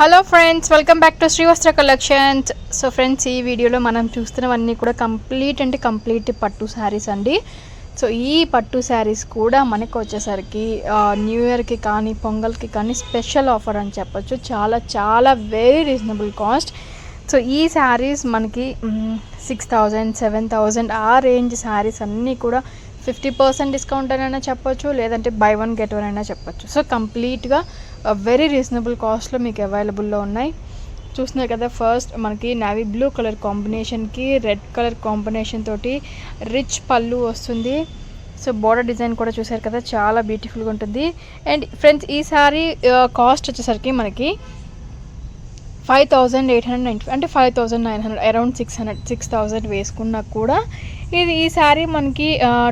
Hello friends welcome back to Srivastra collections so friends ఈ వీడియోలో మనం చూస్తున్నవన్నీ కూడా కంప్లీట్ అంటే కంప్లీట్ పట్టు శారీస్ అండి. సో ఈ పట్టు శారీస్ కూడా మనకు వచ్చేసరికి న్యూ ఇయర్కి కానీ పొంగల్కి కానీ స్పెషల్ ఆఫర్ అని చెప్పొచ్చు. చాలా చాలా వెరీ రీజనబుల్ కాస్ట్ సో ఈ శారీస్ మనకి సిక్స్ థౌజండ్ సెవెన్ థౌజండ్ ఆ రేంజ్ శారీస్ అన్నీ కూడా ఫిఫ్టీ పర్సెంట్ డిస్కౌంట్ అయినా చెప్పొచ్చు లేదంటే బై వన్ గెట్ వన్ అయినా చెప్పొచ్చు. సో కంప్లీట్గా వెరీ రీజనబుల్ కాస్ట్లో మీకు అవైలబుల్లో ఉన్నాయి. చూస్తున్నారు కదా ఫస్ట్ మనకి నావీ బ్లూ కలర్ కాంబినేషన్కి రెడ్ కలర్ కాంబినేషన్ తోటి రిచ్ పళ్ళు వస్తుంది. సో బోర్డర్ డిజైన్ కూడా చూసారు కదా చాలా బ్యూటిఫుల్గా ఉంటుంది. అండ్ ఫ్రెండ్స్ ఈసారి కాస్ట్ వచ్చేసరికి మనకి five thousand eight hundred ninety అంటే five thousand nine hundred around six hundred six thousand వేసుకున్నా కూడా ఇది ఈ శారీ మనకి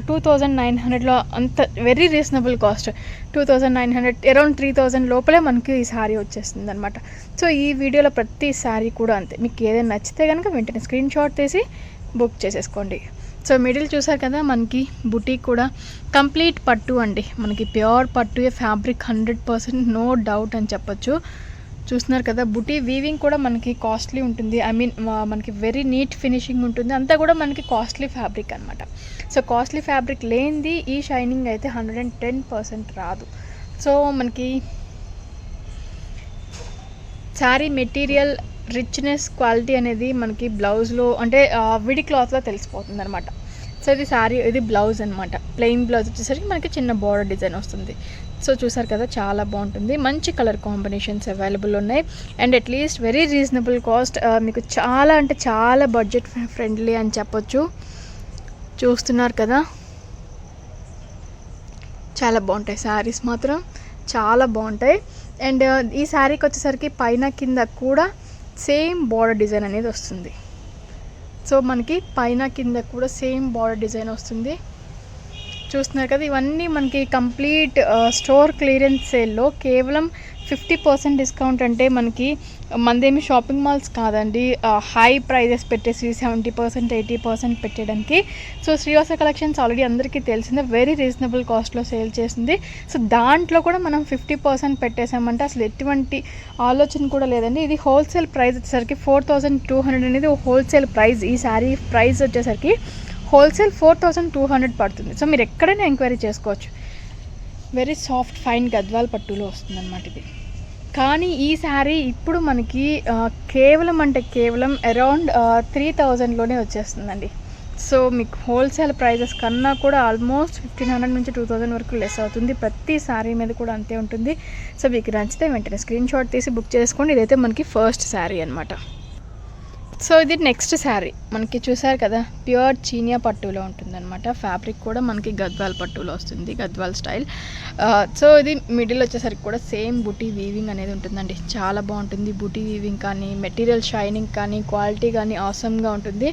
టూ థౌజండ్ నైన్ హండ్రెడ్లో అంత very reasonable cost two thousand nine hundred around three thousand లోపలే మనకి ఈ శారీ వచ్చేస్తుంది అనమాట సో ఈ వీడియోలో ప్రతి శారీ కూడా అంతే. మీకు ఏదైనా నచ్చితే కనుక వెంటనే స్క్రీన్ షాట్ తీసి బుక్ చేసేసుకోండి. సో మిడిల్ చూసారు కదా మనకి బుటీక్ కూడా కంప్లీట్ పట్టు అండి. మనకి ప్యూర్ పట్టు fabric hundred percent no doubt అని చెప్పొచ్చు. చూస్తున్నారు కదా బుటీ వీవింగ్ కూడా మనకి కాస్ట్లీ ఉంటుంది. ఐ మీన్ మనకి వెరీ నీట్ ఫినిషింగ్ ఉంటుంది. అంతా కూడా మనకి కాస్ట్లీ ఫ్యాబ్రిక్ అనమాట సో కాస్ట్లీ ఫ్యాబ్రిక్ లేనిది ఈ షైనింగ్ అయితే హండ్రెడ్ అండ్ టెన్ పర్సెంట్ రాదు. సో మనకి శారీ మెటీరియల్ రిచ్నెస్ క్వాలిటీ అనేది మనకి బ్లౌజ్లో అంటే విడి క్లాత్లో తెలిసిపోతుంది అనమాట సో ఇది శారీ ఇది బ్లౌజ్ అనమాట ప్లెయిన్ బ్లౌజ్ వచ్చేసరికి మనకి చిన్న బార్డర్ డిజైన్ వస్తుంది. సో చూసారు కదా చాలా బాగుంటుంది. మంచి కలర్ కాంబినేషన్స్ అవైలబుల్ ఉన్నాయి. And at least very reasonable cost మీకు చాలా అంటే చాలా బడ్జెట్ ఫ్రెండ్లీ అని చెప్పొచ్చు. చూస్తున్నారు కదా? చాలా బాగుంటాయి శారీస్ మాత్రం. చాలా బాగుంటాయి. అండ్ uh, ఈ శారీకి వచ్చేసరికి పైన కింద కూడా సేమ్ బోర్డర్ డిజైన్ అనేది వస్తుంది. సో మనకి పైన కింద కూడా సేమ్ బార్డర్ డిజైన్ వస్తుంది. చూస్తున్నారు కదా ఇవన్నీ మనకి కంప్లీట్ స్టోర్ క్లియరెన్స్ సేల్లో కేవలం ఫిఫ్టీ పర్సెంట్ డిస్కౌంట్ అంటే మనకి మందేమి షాపింగ్ మాల్స్ కాదండి హై ప్రైజెస్ పెట్టేసి సెవెంటీ పర్సెంట్ ఎయిటీ పర్సెంట్ పెట్టడానికి సో శ్రీవాస కలెక్షన్స్ ఆల్రెడీ అందరికీ తెలిసిందే వెరీ రీజనబుల్ కాస్ట్లో సేల్ చేసింది. సో దాంట్లో కూడా మనం ఫిఫ్టీ పర్సెంట్ పెట్టేసామంటే అసలు ఎటువంటి ఆలోచన కూడా లేదండి. ఇది హోల్సేల్ ప్రైస్ వచ్చేసరికి ఫోర్ థౌజండ్ టూ హండ్రెడ్ అనేది హోల్సేల్ ప్రైస్ ఈ శారీ ప్రైస్ వచ్చేసరికి wholesale four thousand two hundred పడుతుంది. సో మీరు ఎక్కడైనా ఎంక్వైరీ చేసుకోవచ్చు. వెరీ సాఫ్ట్ ఫైన్ గద్వాల్ పట్టులో వస్తుంది అనమాట ఇది. కానీ ఈ శారీ ఇప్పుడు మనకి కేవలం అంటే కేవలం అరౌండ్ త్రీ థౌజండ్లోనే వచ్చేస్తుందండి. సో మీకు హోల్సేల్ ప్రైజెస్ కన్నా కూడా ఆల్మోస్ట్ ఫిఫ్టీన్ హండ్రెడ్ నుంచి టూ థౌజండ్ వరకు లెస్ అవుతుంది. ప్రతి శారీ మీద కూడా అంతే ఉంటుంది. సో మీకు నచ్చితే వెంటనే స్క్రీన్ షాట్ తీసి బుక్ చేసుకోండి. ఇదైతే మనకి ఫస్ట్ శారీ అనమాట సో ఇది నెక్స్ట్ శారీ మనకి చూసారు కదా ప్యూర్ చీనియా పట్టులో ఉంటుందన్నమాట. ఫ్యాబ్రిక్ కూడా మనకి గద్వాల్ పట్టులో వస్తుంది గద్వాల్ స్టైల్ సో ఇది మిడిల్ వచ్చేసరికి కూడా సేమ్ బుటీ వీవింగ్ అనేది ఉంటుందండి. చాలా బాగుంటుంది బుటీ వీవింగ్ కానీ మెటీరియల్ షైనింగ్ కానీ క్వాలిటీ కానీ ఆసమ్గా ఉంటుంది.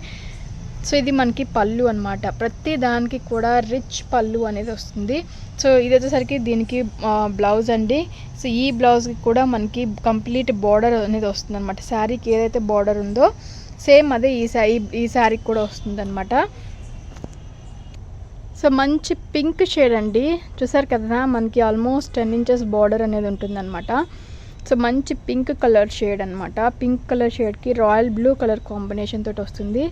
సో ఇది మనకి పళ్ళు అనమాట ప్రతి దానికి కూడా రిచ్ పళ్ళు అనేది వస్తుంది. సో ఇది వచ్చేసరికి దీనికి బ్లౌజ్ అండి. సో ఈ బ్లౌజ్కి కూడా మనకి కంప్లీట్ బార్డర్ అనేది వస్తుంది అనమాట శారీకి ఏదైతే బార్డర్ ఉందో సేమ్ అదే ఈ సా ఈ- శారీకి కూడా వస్తుంది అనమాట సో మంచి పింక్ షేడ్ అండి. చూసారు కదా మనకి ఆల్మోస్ట్ టెన్ ఇంచెస్ బార్డర్ అనేది ఉంటుందన్నమాట. సో మంచి పింక్ కలర్ షేడ్ అనమాట పింక్ కలర్ షేడ్కి రాయల్ బ్లూ కలర్ కాంబినేషన్ తోటి వస్తుంది.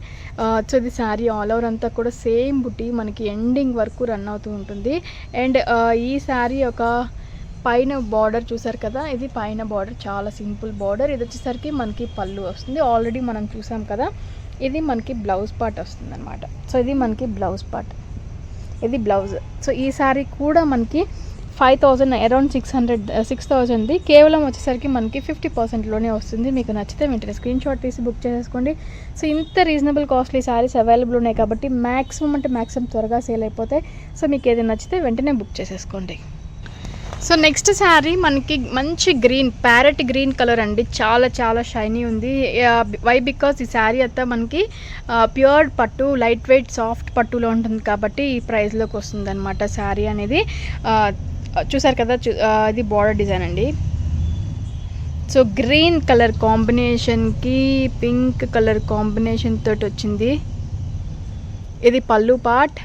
సో ఇది శారీ ఆల్ ఓవర్ అంతా కూడా సేమ్ బుట్టి మనకి ఎండింగ్ వరకు రన్ అవుతూ ఉంటుంది. అండ్ ఈ శారీ ఒక పైన బార్డర్ చూసారు కదా? ఇది పైన బార్డర్ చాలా సింపుల్ బార్డర్. ఇది వచ్చేసరికి మనకి పళ్ళు వస్తుంది. ఆల్రెడీ మనం చూసాం కదా? ఇది మనకి బ్లౌజ్ పార్ట్ వస్తుంది అనమాట సో ఇది మనకి బ్లౌజ్ పార్ట్. ఇది బ్లౌజ్. సో ఈ శారీ కూడా మనకి five thousand around six hundred six థౌజండ్ది. కేవలం వచ్చేసరికి మనకి ఫిఫ్టీ పర్సెంట్లోనే వస్తుంది. మీకు నచ్చితే వెంటనే స్క్రీన్ షాట్ తీసి బుక్ చేసేసుకోండి సో ఇంత రీజనబుల్ కాస్ట్లీ శారీస్ అవైలబుల్ ఉన్నాయి కాబట్టి మ్యాక్సిమం అంటే మ్యాక్సిమం త్వరగా సేల్ అయిపోతాయి సో మీకు ఏదైనా నచ్చితే వెంటనే బుక్ చేసేసుకోండి. సో నెక్స్ట్ శారీ మనకి మంచి గ్రీన్ ప్యారెట్ గ్రీన్ కలర్ అండి. చాలా చాలా షైనీ ఉంది. వై? బికాస్ ఈ శారీ అంతా మనకి ప్యూర్ పట్టు లైట్ వెయిట్ సాఫ్ట్ పట్టులో ఉంటుంది కాబట్టి ఈ ప్రైస్లోకి వస్తుంది అనమాట శారీ అనేది. చూసారు కదా చూ- ఇది బార్డర్ డిజైన్ అండి. సో గ్రీన్ కలర్ కాంబినేషన్కి పింక్ కలర్ కాంబినేషన్ తోటి వచ్చింది. ఇది పళ్ళు పార్ట్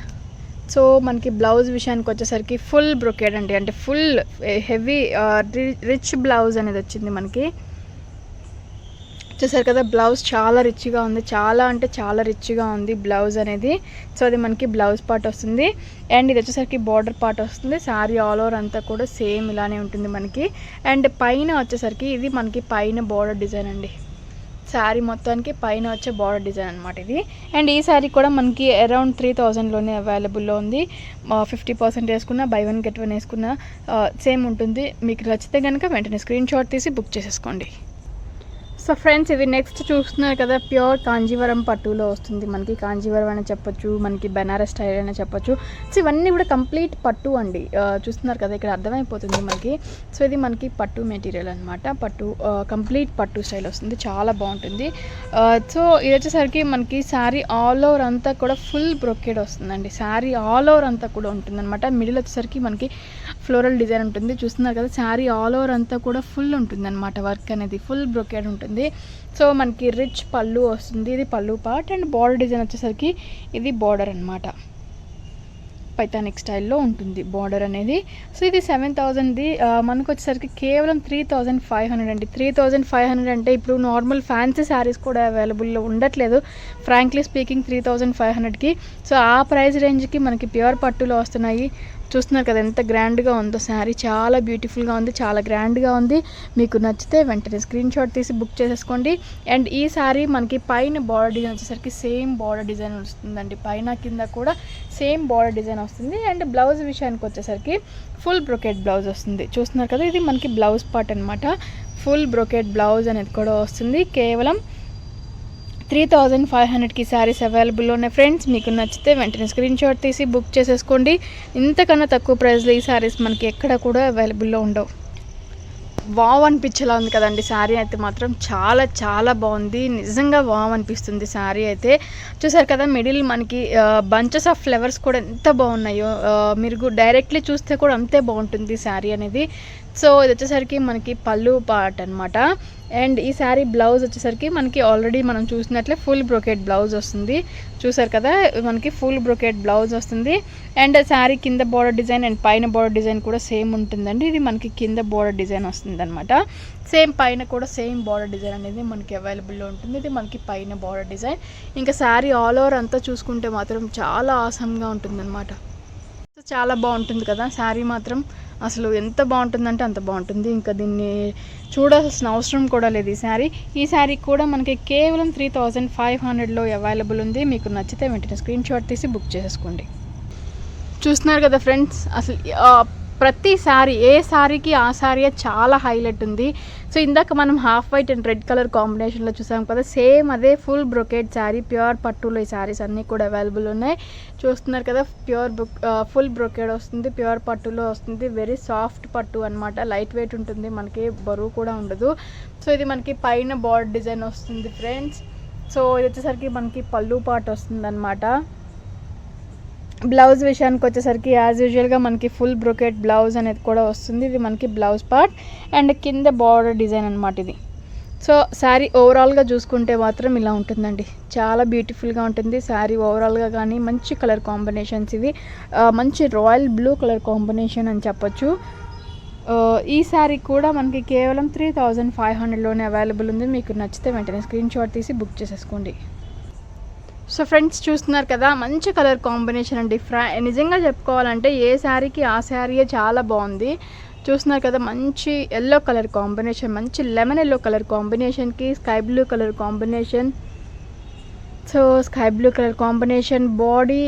సో మనకి బ్లౌజ్ విషయానికి వచ్చేసరికి ఫుల్ బ్రొకేడ్ అండి. అంటే ఫుల్ హెవీ రిచ్ బ్లౌజ్ అనేది వచ్చింది మనకి. చూసారు కదా బ్లౌజ్ చాలా రిచ్గా ఉంది. చాలా అంటే చాలా రిచ్గా ఉంది బ్లౌజ్ అనేది. సో అది మనకి బ్లౌజ్ పార్ట్ వస్తుంది. అండ్ ఇది వచ్చేసరికి బార్డర్ పార్ట్ వస్తుంది. శారీ ఆల్ ఓవర్ అంతా కూడా సేమ్ ఇలానే ఉంటుంది మనకి. అండ్ పైన వచ్చేసరికి ఇది మనకి పైన బార్డర్ డిజైన్ అండి. శారీ మొత్తానికి పైన వచ్చే బార్డర్ డిజైన్ అనమాట ఇది. అండ్ ఈ శారీ కూడా మనకి అరౌండ్ త్రీ థౌజండ్లోనే అవైలబుల్లో ఉంది. ఫిఫ్టీ పర్సెంట్ వేసుకున్న బై వన్ గెట్ వన్ వేసుకున్న సేమ్ ఉంటుంది. మీకు నచ్చితే కనుక వెంటనే స్క్రీన్ షాట్ తీసి బుక్ చేసేసుకోండి. సో ఫ్రెండ్స్ ఇది నెక్స్ట్ చూస్తున్నారు కదా ప్యూర్ కాంజీవరం పట్టులో వస్తుంది. మనకి కాంజీవరం అని చెప్పొచ్చు మనకి బెనారస్ స్టైల్ అని చెప్పొచ్చు. సో ఇవన్నీ కూడా కంప్లీట్ పట్టు అండి. చూస్తున్నారు కదా ఇక్కడ అర్థమైపోతుంది మనకి. సో ఇది మనకి పట్టు మెటీరియల్ అనమాట పట్టు కంప్లీట్ పట్టు స్టైల్ వస్తుంది. చాలా బాగుంటుంది. సో ఇది వచ్చేసరికి మనకి శారీ ఆల్ ఓవర్ అంతా కూడా ఫుల్ బ్రొకేడ్ వస్తుందండి. శారీ ఆల్ ఓవర్ అంతా కూడా ఉంటుందన్నమాట. మిడిల్ వచ్చేసరికి మనకి ఫ్లోరల్ డిజైన్ ఉంటుంది. చూస్తున్నారు కదా శారీ ఆల్ ఓవర్ అంతా కూడా ఫుల్ ఉంటుంది అనమాట వర్క్ అనేది. ఫుల్ బ్రొకేడ్ ఉంటుంది. సో మనకి రిచ్ పళ్ళు వస్తుంది. ఇది పళ్ళు పార్ట్ అండ్ బార్డర్ డిజైన్ వచ్చేసరికి ఇది బార్డర్ అనమాట పైతానిక్ స్టైల్లో ఉంటుంది బార్డర్ అనేది. సో ఇది సెవెన్ థౌజండ్ది మనకు వచ్చేసరికి కేవలం త్రీ థౌజండ్ ఫైవ్ హండ్రెడ్ అండి. త్రీ థౌజండ్ ఫైవ్ హండ్రెడ్ అంటే ఇప్పుడు నార్మల్ ఫ్యాన్సీ శారీస్ కూడా అవైలబుల్లో ఉండట్లేదు. Frankly speaking three thousand five హండ్రెడ్కి సో ఆ ప్రైస్ రేంజ్కి మనకి ప్యూర్ పట్టులో వస్తున్నాయి. చూస్తున్నారు కదా ఎంత గ్రాండ్గా ఉందో శారీ. చాలా బ్యూటిఫుల్గా ఉంది చాలా గ్రాండ్గా ఉంది. మీకు నచ్చితే వెంటనే స్క్రీన్ షాట్ తీసి బుక్ చేసేసుకోండి. అండ్ ఈ శారీ మనకి పైన బార్డర్ డిజైన్ వచ్చేసరికి సేమ్ బార్డర్ డిజైన్ వస్తుందండి. పైన కింద కూడా సేమ్ బార్డర్ డిజైన్ వస్తుంది. అండ్ బ్లౌజ్ విషయానికి వచ్చేసరికి ఫుల్ బ్రొకెట్ బ్లౌజ్ వస్తుంది. చూస్తున్నారు కదా ఇది మనకి బ్లౌజ్ పార్ట్ అనమాట ఫుల్ బ్రొకెట్ బ్లౌజ్ అనేది కూడా వస్తుంది. కేవలం త్రీ థౌజండ్ ఫైవ్ హండ్రెడ్కి శారీస్ అవైలబుల్లో ఉన్నాయి. ఫ్రెండ్స్ మీకు నచ్చితే వెంటనే స్క్రీన్ షాట్ తీసి బుక్ చేసేసుకోండి. ఇంతకన్నా తక్కువ ప్రైస్లో ఈ శారీస్ మనకి ఎక్కడ కూడా అవైలబుల్లో ఉండవు. వావ్ అనిపించేలా ఉంది కదండి శారీ అయితే మాత్రం. చాలా చాలా బాగుంది. నిజంగా వావ్ అనిపిస్తుంది శారీ అయితే. చూసారు కదా మిడిల్ మనకి బంచెస్ ఆఫ్ ఫ్లవర్స్ కూడా ఎంత బాగున్నాయో. మీరు డైరెక్ట్లీ చూస్తే కూడా అంతే బాగుంటుంది శారీ అనేది. సో ఇది వచ్చేసరికి మనకి పళ్ళు పార్ట్ అనమాట అండ్ ఈ శారీ బ్లౌజ్ వచ్చేసరికి మనకి ఆల్రెడీ మనం చూసినట్లే ఫుల్ బ్రొకెట్ బ్లౌజ్ వస్తుంది. చూసారు కదా మనకి ఫుల్ బ్రొకెట్ బ్లౌజ్ వస్తుంది. అండ్ శారీ కింద బార్డర్ డిజైన్ అండ్ పైన బార్డర్ డిజైన్ కూడా సేమ్ ఉంటుందండి. ఇది మనకి కింద బార్డర్ డిజైన్ వస్తుంది అనమాట సేమ్ పైన కూడా సేమ్ బార్డర్ డిజైన్ అనేది మనకి అవైలబుల్లో ఉంటుంది. ఇది మనకి పైన బార్డర్ డిజైన్ ఇంకా శారీ ఆల్ ఓవర్ అంతా చూసుకుంటే మాత్రం చాలా ఆసంగా ఉంటుందన్నమాట. చాలా బాగుంటుంది కదా. శారీ మాత్రం అసలు ఎంత బాగుంటుందంటే అంత బాగుంటుంది. ఇంకా దీన్ని చూడాల్సిన అవసరం కూడా లేదు ఈ శారీ. ఈ శారీ కూడా మనకి కేవలం త్రీ థౌజండ్ ఫైవ్ హండ్రెడ్లో అవైలబుల్ ఉంది. మీకు నచ్చితే వెంటనే స్క్రీన్ షాట్ తీసి బుక్ చేసుకోండి. చూస్తున్నారు కదా ఫ్రెండ్స్ అసలు ప్రతి శారీ ఏ శారీకి ఆ శారీయే చాలా హైలైట్ ఉంది. సో ఇందాక మనం half white and red colour కాంబినేషన్లో చూసాం కదా సేమ్ అదే ఫుల్ బ్రొకేట్ శారీ ప్యూర్ పట్టులో ఈ శారీస్ అన్నీ కూడా అవైలబుల్ ఉన్నాయి. చూస్తున్నారు కదా ప్యూర్ బుక్ ఫుల్ బ్రొకేడ్ వస్తుంది ప్యూర్ పట్టులో వస్తుంది వెరీ సాఫ్ట్ పట్టు అనమాట లైట్ వెయిట్ ఉంటుంది మనకి బరువు కూడా ఉండదు. సో ఇది మనకి పైన బార్డర్ డిజైన్ వస్తుంది ఫ్రెండ్స్ సో ఇది వచ్చేసరికి మనకి పళ్ళు పాటు వస్తుంది బ్లౌజ్ విషయానికి వచ్చేసరికి యాజ్ యూజువల్గా మనకి ఫుల్ బ్రొకెట్ బ్లౌజ్ అనేది కూడా వస్తుంది. ఇది మనకి బ్లౌజ్ పార్ట్ అండ్ కింద బార్డర్ డిజైన్ అనమాట ఇది. సో శారీ ఓవరాల్గా చూసుకుంటే మాత్రం ఇలా ఉంటుందండి. చాలా బ్యూటిఫుల్గా ఉంటుంది. శారీ ఓవరాల్గా కానీ మంచి కలర్ కాంబినేషన్స్ ఇవి మంచి రాయల్ బ్లూ కలర్ కాంబినేషన్ అని చెప్పొచ్చు. ఈ శారీ కూడా మనకి కేవలం త్రీ థౌజండ్ ఫైవ్ హండ్రెడ్లోనే అవైలబుల్ ఉంది. మీకు నచ్చితే వెంటనే స్క్రీన్ షాట్ తీసి బుక్ చేసేసుకోండి. సో ఫ్రెండ్స్ చూస్తున్నారు కదా మంచి కలర్ కాంబినేషన్ అండి. ఫ్రా నిజంగా చెప్పుకోవాలంటే ఏ శారీకి ఆ శారీయే చాలా బాగుంది. చూస్తున్నారు కదా మంచి ఎల్లో కలర్ కాంబినేషన్ మంచి లెమన్ ఎల్లో కలర్ కాంబినేషన్కి sky blue colour combination. So sky blue colour combination body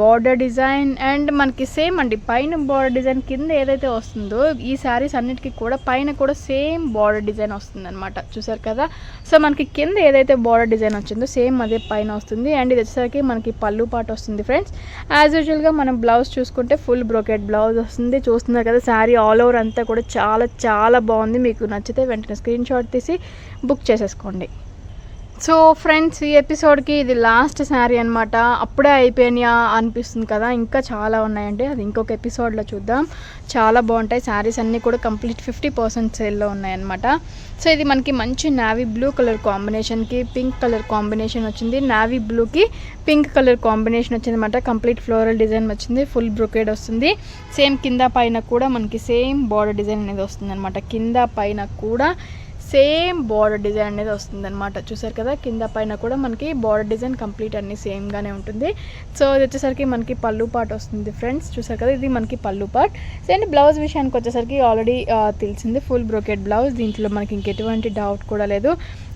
border design and మనకి సేమ్ అండి పైన బార్డర్ డిజైన్ కింద ఏదైతే వస్తుందో ఈ శారీస్ అన్నిటికీ కూడా పైన కూడా సేమ్ బార్డర్ డిజైన్ వస్తుంది అనమాట చూసారు కదా? సో మనకి కింద ఏదైతే బార్డర్ డిజైన్ వచ్చిందో సేమ్ అదే పైన వస్తుంది. అండ్ ఇది వచ్చేసరికి మనకి పళ్ళు పాట వస్తుంది ఫ్రెండ్స్. యాజ్ యూజువల్గా మనం బ్లౌజ్ చూసుకుంటే ఫుల్ బ్రోకెట్ బ్లౌజ్ వస్తుంది. చూస్తున్నారు కదా శారీ ఆల్ ఓవర్ అంతా కూడా చాలా చాలా బాగుంది. మీకు నచ్చితే వెంటనే స్క్రీన్ షాట్ తీసి బుక్ చేసేసుకోండి. సో ఫ్రెండ్స్ ఈ ఎపిసోడ్కి ఇది లాస్ట్ శారీ అనమాట అప్పుడే అయిపోయినాయా అనిపిస్తుంది కదా ఇంకా చాలా ఉన్నాయండి. అది ఇంకొక ఎపిసోడ్లో చూద్దాం. చాలా బాగుంటాయి. శారీస్ అన్నీ కూడా కంప్లీట్ ఫిఫ్టీ పర్సెంట్ సేల్లో ఉన్నాయన్నమాట. సో ఇది మనకి మంచి నావీ బ్లూ కలర్ కాంబినేషన్కి పింక్ కలర్ కాంబినేషన్ వచ్చింది. నావీ బ్లూకి పింక్ కలర్ కాంబినేషన్ వచ్చింది అనమాట కంప్లీట్ ఫ్లోరల్ డిజైన్ వచ్చింది. ఫుల్ బ్రొకేడ్ వస్తుంది. సేమ్ కింద పైన కూడా మనకి సేమ్ బార్డర్ డిజైన్ అనేది వస్తుంది అనమాట కింద పైన కూడా సేమ్ బార్డర్ డిజైన్ అనేది వస్తుంది అనమాట చూసారు కదా? కింద పైన కూడా మనకి బార్డర్ డిజైన్ కంప్లీట్ అన్ని సేమ్గానే ఉంటుంది. సో ఇది వచ్చేసరికి మనకి పళ్ళు పాట్ వస్తుంది ఫ్రెండ్స్. చూసారు కదా? ఇది మనకి పళ్ళు పాట్ సో అండ్ బ్లౌజ్ విషయానికి వచ్చేసరికి ఆల్రెడీ తెలిసింది ఫుల్ బ్రోకెట్ బ్లౌజ్. దీంట్లో మనకి ఇంకెటువంటి డౌట్ కూడా లేదు.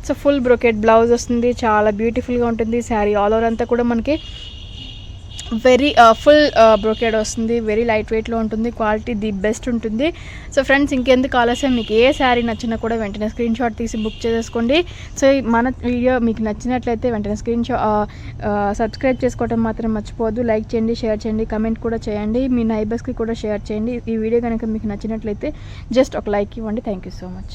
సో ఫుల్ బ్రోకెట్ బ్లౌజ్ వస్తుంది. చాలా బ్యూటిఫుల్గా ఉంటుంది. శారీ ఆల్ ఓవర్ అంతా కూడా మనకి వెరీ ఫుల్ బ్రోకేడ్ వస్తుంది వెరీ లైట్ వెయిట్లో ఉంటుంది క్వాలిటీ ది బెస్ట్ ఉంటుంది. సో ఫ్రెండ్స్ ఇంకెందుకు ఆలస్యం? మీకు ఏ శారీ నచ్చినా కూడా వెంటనే స్క్రీన్ షాట్ తీసి బుక్ చేసేసుకోండి. సో మన వీడియో మీకు నచ్చినట్లయితే వెంటనే స్క్రీన్ షా సబ్స్క్రైబ్ చేసుకోవడం మాత్రం మర్చిపోవద్దు. లైక్ చేయండి షేర్ చేయండి కమెంట్ కూడా చేయండి. మీ నైబర్స్కి కూడా షేర్ చేయండి. ఈ వీడియో కనుక మీకు నచ్చినట్లయితే జస్ట్ ఒక లైక్ ఇవ్వండి. Thank you so much.